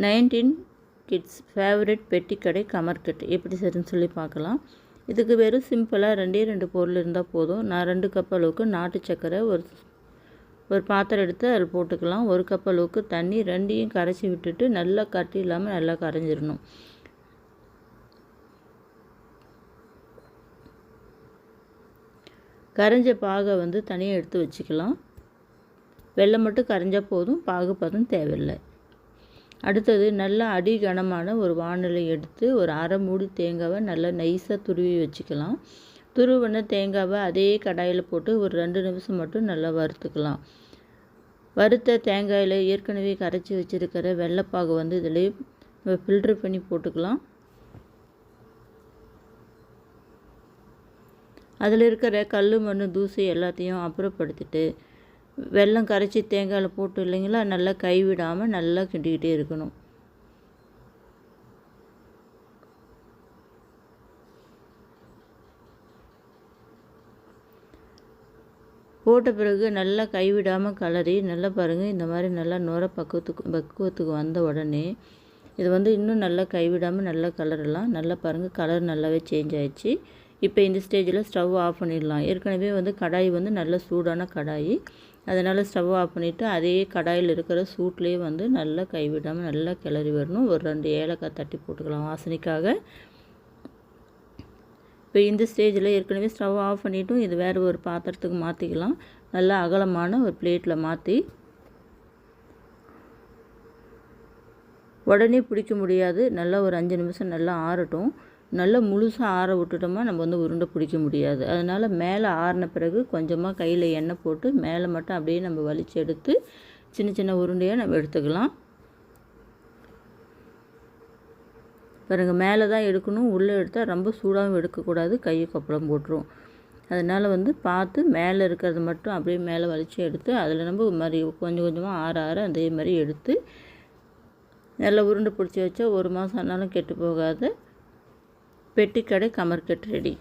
Nineteen kids favourite பெட்டி கடை கமர்கட். எப்படி சரின்னு சொல்லி பார்க்கலாம். இதுக்கு வெறும் சிம்பிளாக ரெண்டே ரெண்டு பொருள் இருந்தால் போதும். நான் ரெண்டு கப் அளவுக்கு நாட்டு சக்கரை ஒரு ஒரு பாத்திரம் எடுத்து அதில் போட்டுக்கலாம். ஒரு கப் அளவுக்கு தண்ணி ரெண்டையும் கரைச்சி விட்டுட்டு நல்லா கட்டி இல்லாமல் நல்லா கரைஞ்சிடணும். கரைஞ்ச பாகை வந்து தனியாக எடுத்து வச்சுக்கலாம். வெள்ளம் மட்டும் கரைஞ்சால் போதும். பாகு பதம் தேவையில்லை. அடுத்தது நல்லா அடி கனமான ஒரு வானிலை எடுத்து ஒரு அரை மூடி தேங்காவை நல்லா நைஸாக துருவி வச்சுக்கலாம். துருவின தேங்காவை அதே கடாயில் போட்டு ஒரு ரெண்டு நிமிஷம் மட்டும் நல்லா வறுத்துக்கலாம். வறுத்த தேங்காயில் ஏற்கனவே கரைச்சி வச்சுருக்கிற வெள்ளைப்பாகு வந்து இதில் ஃபில்ட்ரு பண்ணி போட்டுக்கலாம். அதில் இருக்கிற கல் மண் தூசி எல்லாத்தையும் அப்புறப்படுத்திட்டு வெள்ளம் கரைச்சி தேங்காயில் போட்டு இல்லைங்களா நல்லா கைவிடாமல் நல்லா கிண்டிக்கிட்டே இருக்கணும். போட்ட பிறகு நல்லா கைவிடாமல் கலரி நல்லா பாருங்கள் இந்த மாதிரி நல்லா நுர பக்குவத்துக்கு பக்குவத்துக்கு வந்த உடனே இது வந்து இன்னும் நல்லா கைவிடாமல் நல்லா கலரலாம். நல்லா பாருங்கள் கலர் நல்லாவே சேஞ்ச் ஆயிடுச்சு. இப்போ இந்த ஸ்டேஜில் ஸ்டவ் ஆஃப் பண்ணிடலாம். ஏற்கனவே வந்து கடாய் வந்து நல்ல சூடான கடாய். அதனால் ஸ்டவ் ஆஃப் பண்ணிவிட்டு அதே கடாயில் இருக்கிற சூட்லேயே வந்து நல்லா கைவிடாமல் நல்லா கிளறி வரணும். ஒரு ரெண்டு ஏலக்காய் தட்டி போட்டுக்கலாம் வாசனைக்காக. இப்போ இந்த ஸ்டேஜில் ஏற்கனவே ஸ்டவ் ஆஃப் பண்ணிவிட்டும் இது வேறு ஒரு பாத்திரத்துக்கு மாற்றிக்கலாம் நல்லா அகலமான ஒரு பிளேட்டில் மாற்றி உடனே பிடிக்க முடியாது. நல்லா ஒரு அஞ்சு நிமிஷம் நல்லா ஆறட்டும். நல்லா முழுசாக ஆற விட்டுட்டோமா நம்ம வந்து உருண்டை பிடிக்க முடியாது. அதனால் மேலே ஆறின பிறகு கொஞ்சமாக கையில் எண்ணெய் போட்டு மேலே மட்டும் அப்படியே நம்ம வலிச்சு எடுத்து சின்ன சின்ன உருண்டையாக நம்ம எடுத்துக்கலாம். பாருங்கள் மேலே தான் எடுக்கணும் உள்ளே எடுத்தால் ரொம்ப சூடாகவும் எடுக்கக்கூடாது கையை கொப்பளம் போட்டுரும். அதனால் வந்து பார்த்து மேலே இருக்கிறது மட்டும் அப்படியே மேலே வலிச்சு எடுத்து அதில் நம்ம மாதிரி கொஞ்சம் கொஞ்சமாக ஆற ஆற அதே மாதிரி எடுத்து நல்லா உருண்டை பிடிச்சி வச்சா ஒரு மாதம் ஆனாலும் கெட்டு போகாது. பெட்டிக்கடை கமர்கட் ரெடி.